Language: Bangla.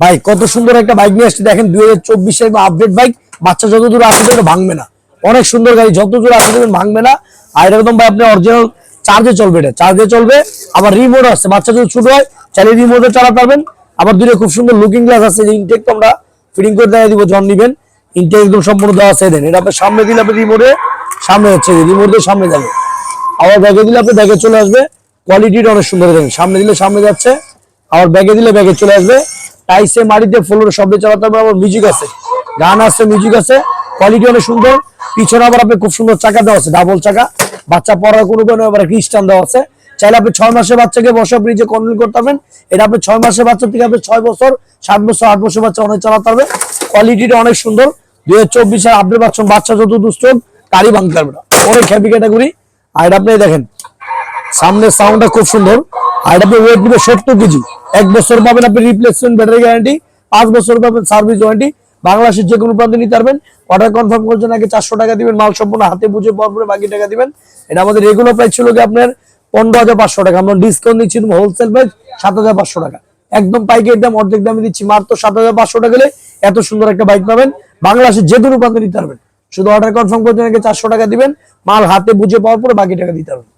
ভাই, কত সুন্দর একটা বাইক নিয়ে আসছে। দেখেন, দুই হাজার চব্বিশের আপডেট বাইক বাচ্চা যত দূর আসবে ভাঙবে না। অনেক সুন্দর গাড়ি, যত দূর দেখবেন ভাঙবে না। আর একদম ভাই, আপনি অরিজিনাল চার্জে চলবে এটা। চার্জে চলবে, আবার রিমোট আছে। বাচ্চা যদি ছোট হয়, চাইলে রিমোটে চালাতে পারবেন। আবার দুটো খুব সুন্দর লুকিং গ্লাস আছে ইনটেক তো আমরা ফিটিং করে দেখাই দিব, জন নিবেন। ইনটেক একদম সম্পূর্ণ দেওয়া আছে দেন এটা আপনার সামনে দিলে আপনি রিমোটে সামনে হচ্ছে রিমোট দিয়ে সামনে যাবে। আবার ব্যাগে দিলে আপনি ব্যাগে চলে আসবে। কোয়ালিটিটা অনেক সুন্দর, দেখেন। সামনে দিলে সামনে যাচ্ছে। আবার ব্যাগে দিলে ব্যাগে চলে আসবে। টাইসে মাটিতে ফ্লোরে শব্দে চালাতে হবে, আবার মিউজিক আছে। গান আছে মিউজিক আছে কোয়ালিটি অনেক সুন্দর। পিছনে আবার আপনি খুব সুন্দর চাকা দেওয়া আছে ডাবল চাকা। বাচ্চা পড়ার কোনো কোনো আবার খ্রিস্টান দেওয়া আছে। চাইলে আপনি ছয় মাসের বাচ্চাকে বসে আপনি যে কন্ট্রোল করতে পারবেন, এটা আপনি ছয় মাসের বাচ্চা থেকে আপনি ছয় বছর, সাত বছর, আট বছর বাচ্চা অনেক চালাতে পারবে। কোয়ালিটিটা অনেক সুন্দর। দুই হাজার চব্বিশের আপডেট পাচ্ছেন বাচ্চা যত দুষ্ট তারই ভাঙতে পারবে না অনেক হ্যাপি ক্যাটাগরি আর এটা আপনি দেখেন, সামনের সাউন্ডটা খুব সুন্দর। আর ওয়েট নিবে সত্তর কেজি। এক বছর পাবেন আপনি রিপ্লেসমেন্ট ব্যাটারি গ্যারান্টি পাঁচ বছর পাবেন সার্ভিস ওয়ারেন্টি বাংলাদেশের যে কোনো প্রান্তে নিতে পারবেন। অর্ডার কনফার্ম করছেন আগে চারশো টাকা দিবেন, মাল সম্পূর্ণ হাতে বুঝে পাওয়ার পরে বাকি টাকা দিবেন। এটা আমাদের রেগুলার প্রাইস ছিল কি আপনার পনেরো হাজার পাঁচশো টাকা। আমরা ডিসকাউন্ট দিচ্ছি হোলসেল প্রাইস সাত হাজার পাঁচশো টাকা। একদম পাইকারি দাম, অর্ধেক দামে দিচ্ছি। মাত্র সাত হাজার পাঁচশো টাকা এত সুন্দর একটা বাইক পাবেন। বাংলাদেশের যে কোনো প্রান্তে নিতে পারবেন। শুধু অর্ডার কনফার্ম করছেন আগে চারশো টাকা দিবেন। মাল হাতে বুঝে পাওয়ার পরে বাকি টাকা দিতে পারবেন।